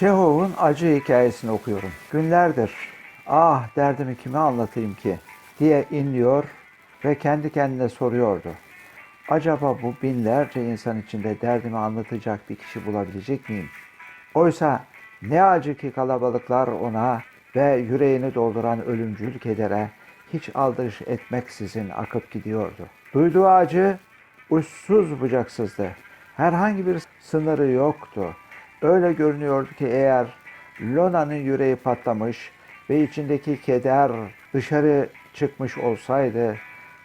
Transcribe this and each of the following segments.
Çehov'un acı hikayesini okuyorum. Günlerdir ah derdimi kime anlatayım ki diye inliyor ve kendi kendine soruyordu. Acaba bu binlerce insan içinde derdimi anlatacak bir kişi bulabilecek miyim? Oysa ne acı ki kalabalıklar ona ve yüreğini dolduran ölümcül kedere hiç aldırış etmeksizin akıp gidiyordu. Duyduğu acı uçsuz bucaksızdı. Herhangi bir sınırı yoktu. Öyle görünüyordu ki eğer Lona'nın yüreği patlamış ve içindeki keder dışarı çıkmış olsaydı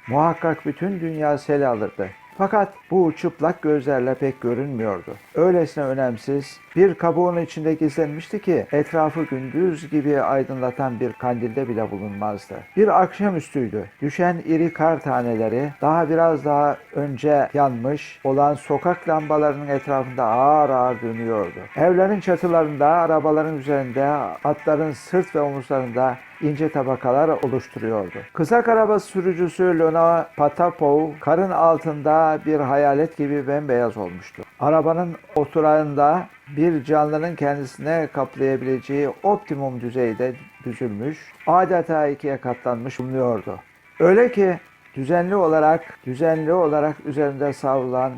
muhakkak bütün dünya sel alırdı. Fakat bu çıplak gözlerle pek görünmüyordu. Öylesine önemsiz bir kabuğun içinde gizlenmişti ki etrafı gündüz gibi aydınlatan bir kandilde bile bulunmazdı. Bir akşamüstüydü. Düşen iri kar taneleri daha biraz daha önce yanmış olan sokak lambalarının etrafında ağır ağır dönüyordu. Evlerin çatılarında, arabaların üzerinde, atların sırt ve omuzlarında ince tabakalar oluşturuyordu. Kızak araba sürücüsü Lona Patapov karın altında bir hayalet gibi bembeyaz olmuştu. Arabanın oturağında bir canlının kendisine kaplayabileceği optimum düzeyde düzülmüş, adeta ikiye katlanmış bulunuyordu. Öyle ki düzenli olarak, düzenli olarak üzerinde savrulan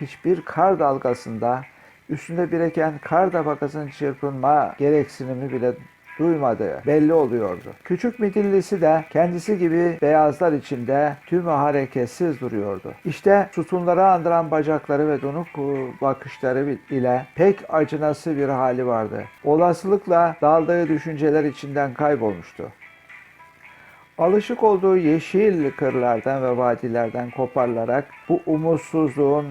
hiçbir kar dalgasında üstünde biriken kar tabakasının çırpınma gereksinimi bile duymadığı belli oluyordu. Küçük midillisi de kendisi gibi beyazlar içinde tümü hareketsiz duruyordu. İşte sütunları andıran bacakları ve donuk bakışları ile pek acınası bir hali vardı. Olasılıkla daldığı düşünceler içinden kaybolmuştu. Alışık olduğu yeşil kırlardan ve vadilerden koparılarak bu umutsuzluğun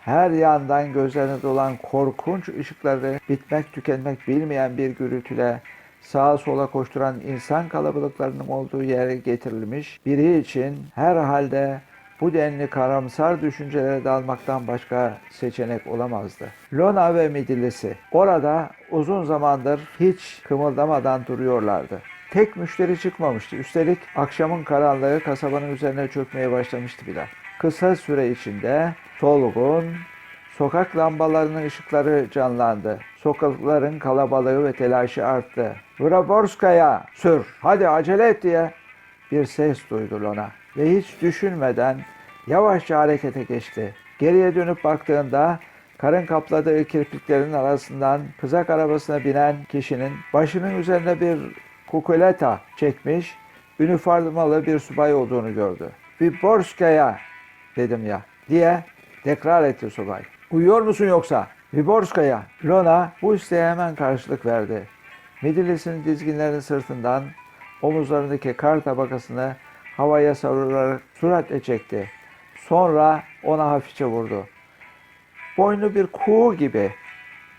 her yandan gözlerine dolan korkunç ışıkları bitmek tükenmek bilmeyen bir gürültüyle sağa sola koşturan insan kalabalıklarının olduğu yere getirilmiş biri için herhalde bu denli karamsar düşüncelere dalmaktan başka seçenek olamazdı. Lona ve midillisi orada uzun zamandır hiç kımıldamadan duruyorlardı. Tek müşteri çıkmamıştı. Üstelik akşamın karanlığı kasabanın üzerine çökmeye başlamıştı bile. Kısa süre içinde solgun, Sokak lambalarının ışıkları canlandı. Sokakların kalabalığı ve telaşı arttı. Vraborskaya sür, hadi acele et diye bir ses duydu Lona. Ve hiç düşünmeden yavaşça harekete geçti. Geriye dönüp baktığında karın kapladığı kirpiklerin arasından kızak arabasına binen kişinin başının üzerine bir kukuleta çekmiş, üniformalı bir subay olduğunu gördü. Viborskaya dedim ya diye tekrar etti subay. Uyuyor musun yoksa? Viborskaya. Lona bu isteğe hemen karşılık verdi. Midillisinin dizginlerinin sırtından omuzlarındaki kar tabakasını havaya savurarak süratle çekti. Sonra ona hafifçe vurdu. Boynu bir kuğu gibi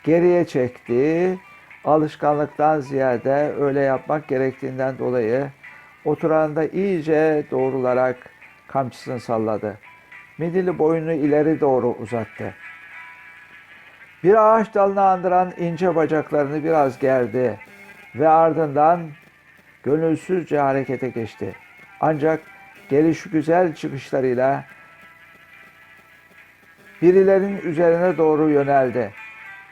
geriye çekti. Alışkanlıktan ziyade öyle yapmak gerektiğinden dolayı oturağında iyice doğrularak kamçısını salladı. Midilli boynunu ileri doğru uzattı. Bir ağaç dalına andıran ince bacaklarını biraz gerdi ve ardından gönülsüzce harekete geçti. Ancak geliş güzel çıkışlarıyla birilerinin üzerine doğru yöneldi.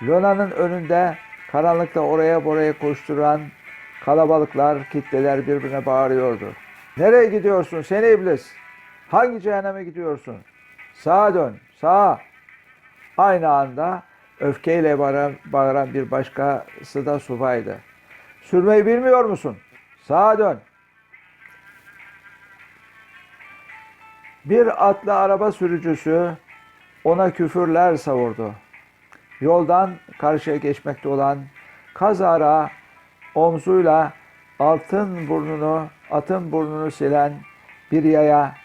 Lona'nın önünde karanlıkta oraya buraya koşturan kalabalıklar, kitleler birbirine bağırıyordu. Nereye gidiyorsun seni iblis? Hangi cehenneme gidiyorsun? Sağa dön, sağa. Aynı anda öfkeyle bağıran, bağıran bir başkası da subaydı. Sürmeyi bilmiyor musun? Sağa dön. Bir atlı araba sürücüsü ona küfürler savurdu. Yoldan karşıya geçmekte olan kazara omzuyla altın burnunu, atın burnunu silen bir yaya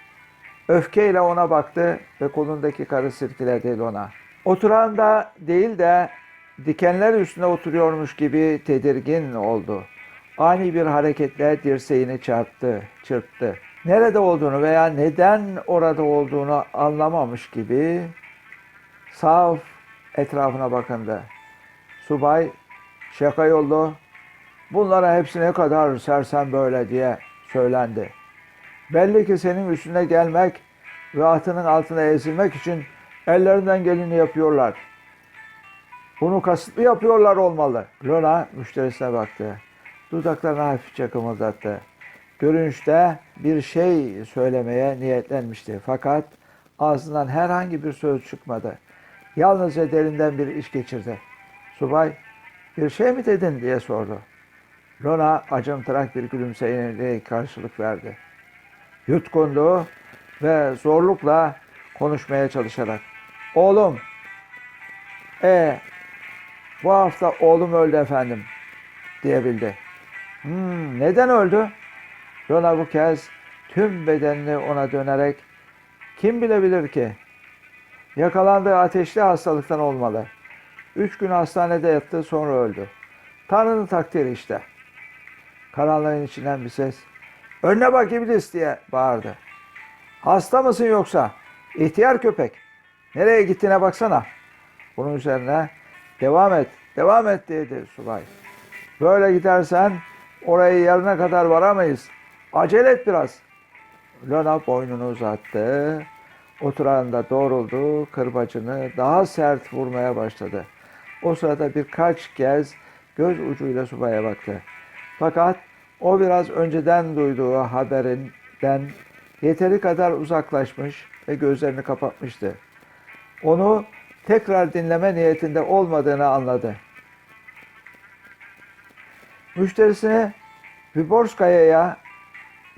öfkeyle ona baktı ve kolundaki karı sirkeledi ona. Oturanda değil de dikenler üstüne oturuyormuş gibi tedirgin oldu. Ani bir hareketle dirseğini çarptı, çırptı. Nerede olduğunu veya neden orada olduğunu anlamamış gibi saf etrafına bakındı. Subay şaka yollu bunlara hepsi ne kadar sersem böyle diye söylendi. Belli ki senin üstüne gelmek ve atının altına ezilmek için ellerinden geleni yapıyorlar. Bunu kasıtlı yapıyorlar olmalı. Lona müşterisine baktı. Dudaklarını hafifçe kımıldattı. Görünüşte bir şey söylemeye niyetlenmişti. Fakat ağzından herhangi bir söz çıkmadı. Yalnızca derinden bir iş geçirdi. Subay, bir şey mi dedin diye sordu. Lona acımtırak bir gülümseyle karşılık verdi. Yutkundu ve zorlukla konuşmaya çalışarak. Oğlum, e bu hafta oğlum öldü efendim diyebildi. Hmm, neden öldü? Lona bu kez tüm bedenini ona dönerek kim bilebilir ki? Yakalandığı ateşli hastalıktan olmalı. Üç gün hastanede yattı sonra öldü. Tanrı'nın takdiri işte. Karanlığın içinden bir ses. Önüne bak iblis diye bağırdı. Hasta mısın yoksa? İhtiyar köpek. Nereye gittiğine baksana. Bunun üzerine devam et, devam et dedi subay. Böyle gidersen orayı yarına kadar varamayız. Acele et biraz. Lona boynunu uzattı. Oturağında doğruldu, kırbacını daha sert vurmaya başladı. O sırada birkaç kez göz ucuyla subaya baktı. Fakat o biraz önceden duyduğu haberinden yeteri kadar uzaklaşmış ve gözlerini kapatmıştı. Onu tekrar dinleme niyetinde olmadığını anladı. Müşterisini Viborskaya'ya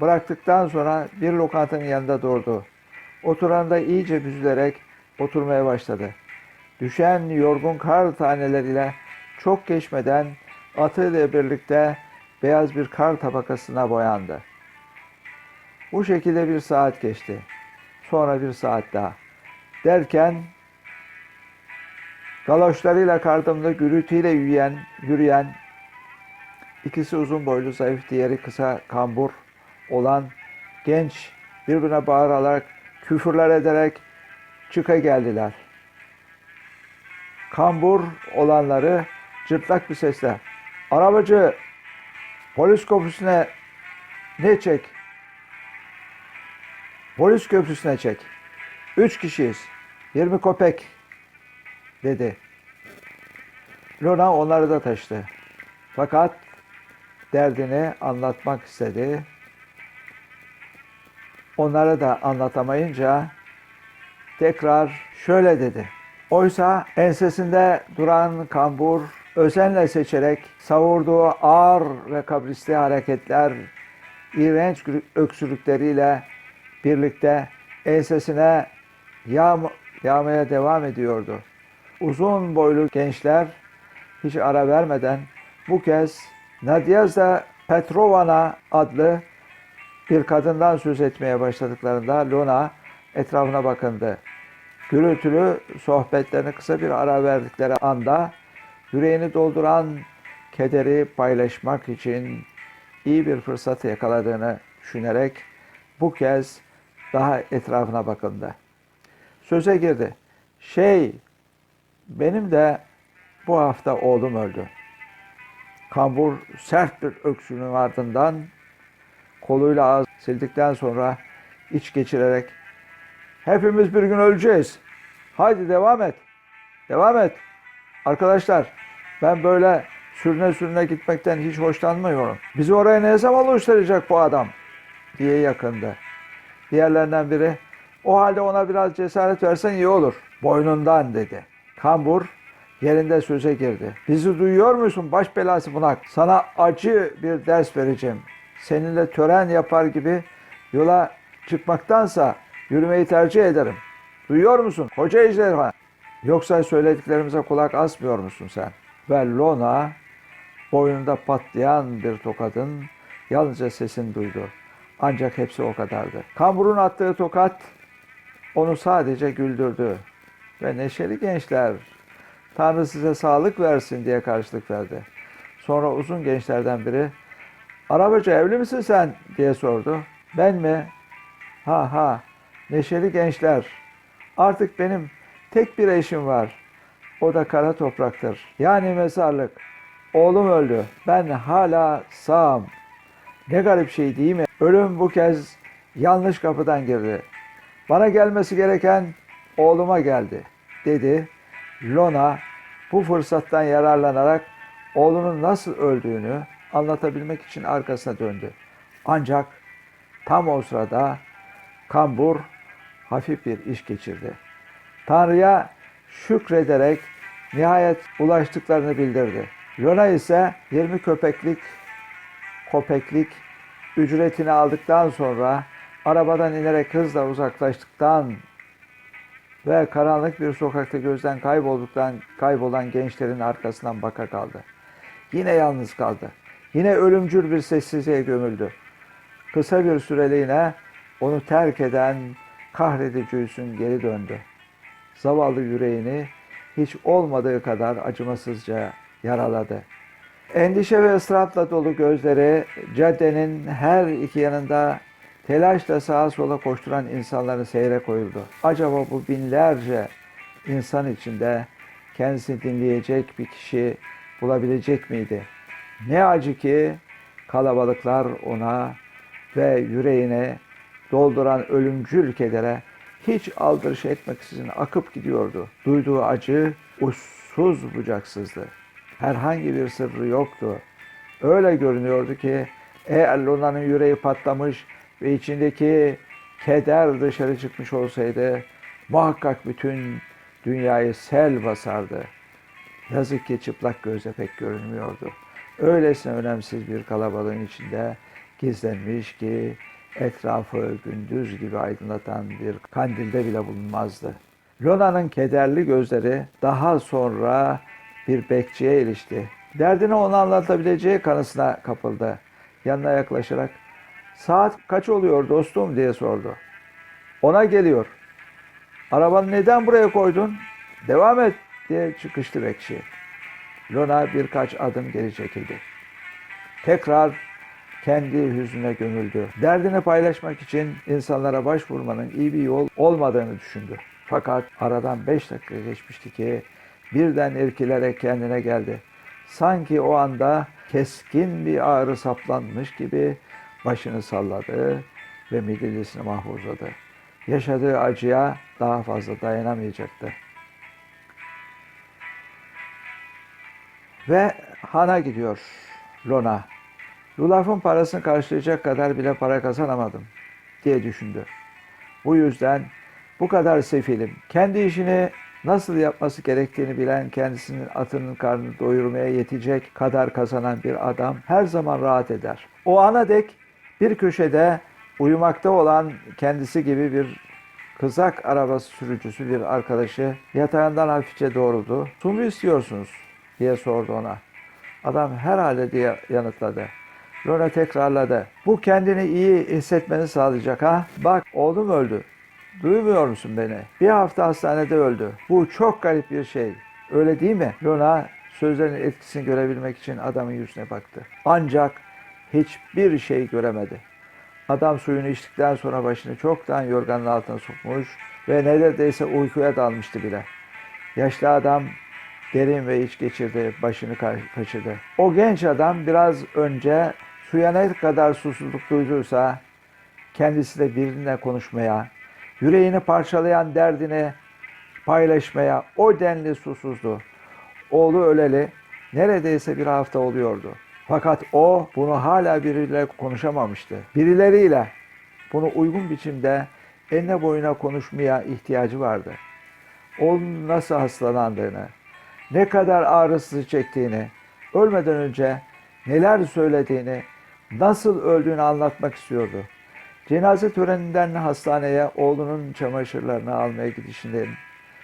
bıraktıktan sonra bir lokantanın yanında durdu. Oturanda iyice büzülerek oturmaya başladı. Düşen yorgun kar taneleriyle çok geçmeden atıyla birlikte beyaz bir kar tabakasına boyandı. Bu şekilde bir saat geçti. Sonra bir saat daha. Derken galoşlarıyla kardımda gürültüyle yürüyen, yürüyen ikisi uzun boylu zayıf diğeri kısa kambur olan genç birbirine bağırarak küfürler ederek çıka geldiler. Kambur olanları cırtlak bir sesle arabacı polis köprüsüne ne çek? Polis köprüsüne çek. Üç kişiyiz. 20 kopek dedi. Luna onları da taşıdı. Fakat derdini anlatmak istedi. Onlara da anlatamayınca tekrar şöyle dedi. Oysa ensesinde duran kambur özenle seçerek savurduğu ağır ve kabrisli hareketler iğrenç öksürükleriyle birlikte ensesine yağm yağmaya devam ediyordu. Uzun boylu gençler hiç ara vermeden bu kez Nadyaza Petrovana adlı bir kadından söz etmeye başladıklarında Luna etrafına bakındı. Gürültülü sohbetlerine kısa bir ara verdikleri anda yüreğini dolduran kederi paylaşmak için iyi bir fırsat yakaladığını düşünerek bu kez daha etrafına bakındı. Söze girdi. Şey, benim de bu hafta oğlum öldü. Kambur sert bir öksürüğün ardından koluyla ağız sildikten sonra iç geçirerek hepimiz bir gün öleceğiz. Haydi devam et. Devam et. Arkadaşlar ben böyle sürüne sürüne gitmekten hiç hoşlanmıyorum. Bizi oraya ne zaman ulaştıracak bu adam diye yakındı. Diğerlerinden biri o halde ona biraz cesaret versen iyi olur. Boynundan dedi. Kambur yerinde söze girdi. Bizi duyuyor musun baş belası bunak? Sana acı bir ders vereceğim. Seninle tören yapar gibi yola çıkmaktansa yürümeyi tercih ederim. Duyuyor musun? Hoca ejderha. Yoksa söylediklerimize kulak asmıyor musun sen? Ve Lona boynunda patlayan bir tokadın yalnızca sesini duydu. Ancak hepsi o kadardı. Kambur'un attığı tokat onu sadece güldürdü. Ve neşeli gençler, Tanrı size sağlık versin diye karşılık verdi. Sonra uzun gençlerden biri, arabacı evli misin sen diye sordu. Ben mi? Ha ha, neşeli gençler. Artık benim tek bir eşim var. O da kara topraktır. Yani mezarlık. Oğlum öldü. Ben hala sağım. Ne garip şey değil mi? Ölüm bu kez yanlış kapıdan girdi. Bana gelmesi gereken oğluma geldi, dedi. Lona bu fırsattan yararlanarak oğlunun nasıl öldüğünü anlatabilmek için arkasına döndü. Ancak tam o sırada kambur hafif bir iş geçirdi. Tanrı'ya şükrederek nihayet ulaştıklarını bildirdi. Lona ise 20 köpeklik kopeklik ücretini aldıktan sonra arabadan inerek hızla uzaklaştıktan ve karanlık bir sokakta gözden kaybolduktan kaybolan gençlerin arkasından baka kaldı. Yine yalnız kaldı. Yine ölümcül bir sessizliğe gömüldü. Kısa bir süreliğine onu terk eden kahredici hüzün geri döndü. Zavallı yüreğini hiç olmadığı kadar acımasızca yaraladı. Endişe ve ıstırapla dolu gözleri caddenin her iki yanında telaşla sağa sola koşturan insanların seyre koyuldu. Acaba bu binlerce insan içinde kendisini dinleyecek bir kişi bulabilecek miydi? Ne acı ki kalabalıklar ona ve yüreğine dolduran ölümcül kedere hiç aldırış etmeksizin akıp gidiyordu. Duyduğu acı uçsuz bucaksızdı. Herhangi bir sırrı yoktu. Öyle görünüyordu ki eğer Luna'nın yüreği patlamış ve içindeki keder dışarı çıkmış olsaydı muhakkak bütün dünyayı sel basardı. Yazık ki çıplak gözle pek görünmüyordu. Öylesine önemsiz bir kalabalığın içinde gizlenmiş ki etrafı gündüz gibi aydınlatan bir kandilde bile bulunmazdı. Lona'nın kederli gözleri daha sonra bir bekçiye ilişti. Derdini ona anlatabileceği kanısına kapıldı. Yanına yaklaşarak saat kaç oluyor dostum diye sordu. Ona geliyor. Arabanı neden buraya koydun? Devam et diye çıkıştı bekçi. Lona birkaç adım geri çekildi. Tekrar kendi hüznüne gömüldü. Derdini paylaşmak için insanlara başvurmanın iyi bir yol olmadığını düşündü. Fakat aradan beş dakika geçmişti ki birden irkilerek kendine geldi. Sanki o anda keskin bir ağrı saplanmış gibi başını salladı ve midillisini mahvuzladı. Yaşadığı acıya daha fazla dayanamayacaktı. Ve hana gidiyor Lona. Yulafın parasını karşılayacak kadar bile para kazanamadım diye düşündü. Bu yüzden bu kadar sefilim. Kendi işini nasıl yapması gerektiğini bilen, kendisinin atının karnını doyurmaya yetecek kadar kazanan bir adam her zaman rahat eder. O ana dek bir köşede uyumakta olan kendisi gibi bir kızak arabası sürücüsü bir arkadaşı yatağından hafifçe doğruldu. Su mu istiyorsunuz diye sordu ona. Adam herhalde diye yanıtladı. Lona tekrarladı. Bu kendini iyi hissetmeni sağlayacak ha. Bak oğlum öldü. Duymuyor musun beni? Bir hafta hastanede öldü. Bu çok garip bir şey. Öyle değil mi? Lona sözlerin etkisini görebilmek için adamın yüzüne baktı. Ancak hiçbir şey göremedi. Adam suyunu içtikten sonra başını çoktan yorganın altına sokmuş ve neredeyse uykuya dalmıştı bile. Yaşlı adam derin ve iç geçirdi, başını kaçırdı. O genç adam biraz önce suya ne kadar susuzluk duyduysa kendisi de birine konuşmaya, yüreğini parçalayan derdini paylaşmaya o denli susuzdu. Oğlu öleli neredeyse bir hafta oluyordu. Fakat o bunu hala biriyle konuşamamıştı. Birileriyle bunu uygun biçimde enine boyuna konuşmaya ihtiyacı vardı. Onun nasıl hastalandığını, ne kadar ağrısı çektiğini, ölmeden önce neler söylediğini, nasıl öldüğünü anlatmak istiyordu. Cenaze töreninden hastaneye oğlunun çamaşırlarını almaya gidişinden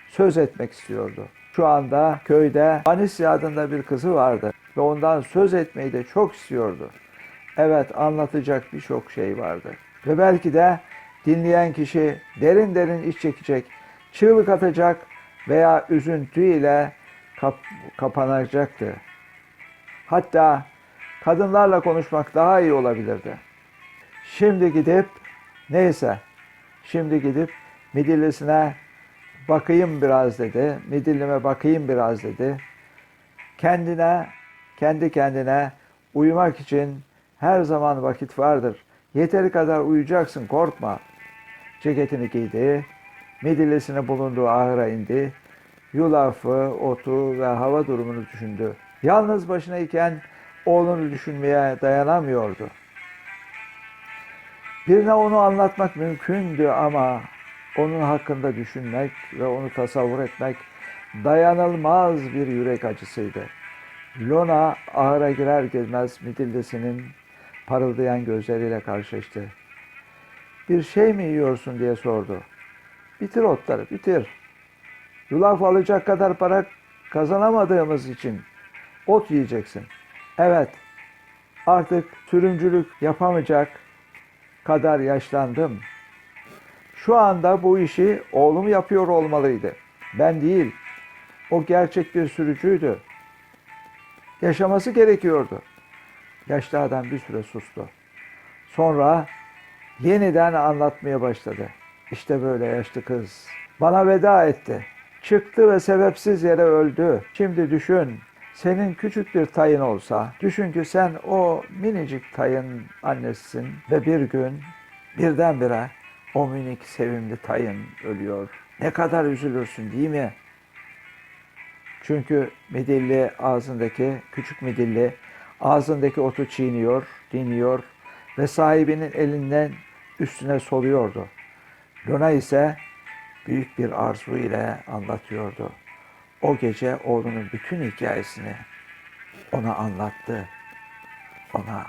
söz etmek istiyordu. Şu anda köyde Anisya adında bir kızı vardı ve ondan söz etmeyi de çok istiyordu. Evet anlatacak birçok şey vardı. Ve belki de dinleyen kişi derin derin iç çekecek, çığlık atacak veya üzüntüyle kap kapanacaktı. Hatta kadınlarla konuşmak daha iyi olabilirdi. Şimdi gidip neyse şimdi gidip midillisine bakayım biraz dedi. Midillime bakayım biraz dedi. Kendine kendi kendine uyumak için her zaman vakit vardır. Yeteri kadar uyuyacaksın korkma. Ceketini giydi. Midillisini bulunduğu ahıra indi yulafı, otu ve hava durumunu düşündü. Yalnız başına iken oğlunu düşünmeye dayanamıyordu. Birine onu anlatmak mümkündü ama onun hakkında düşünmek ve onu tasavvur etmek dayanılmaz bir yürek acısıydı. Lona ahıra girer girmez midillisinin parıldayan gözleriyle karşılaştı. Bir şey mi yiyorsun diye sordu. Bitir otları, bitir. Yulaf alacak kadar para kazanamadığımız için ot yiyeceksin. Evet, artık sürümcülük yapamayacak kadar yaşlandım. Şu anda bu işi oğlum yapıyor olmalıydı. Ben değil. O gerçek bir sürücüydü. Yaşaması gerekiyordu. Yaşlı adam bir süre sustu. Sonra yeniden anlatmaya başladı. İşte böyle yaşlı kız. Bana veda etti. Çıktı ve sebepsiz yere öldü. Şimdi düşün. Senin küçük bir tayın olsa, düşün ki sen o minicik tayın annesisin ve bir gün birdenbire o minik sevimli tayın ölüyor. Ne kadar üzülürsün değil mi? Çünkü midilli ağzındaki, küçük midilli ağzındaki otu çiğniyor, dinliyor ve sahibinin elinden üstüne soluyordu. Luna ise büyük bir arzu ile anlatıyordu. O gece oğlunun bütün hikayesini ona anlattı. Ona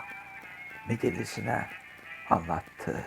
midillisine anlattı.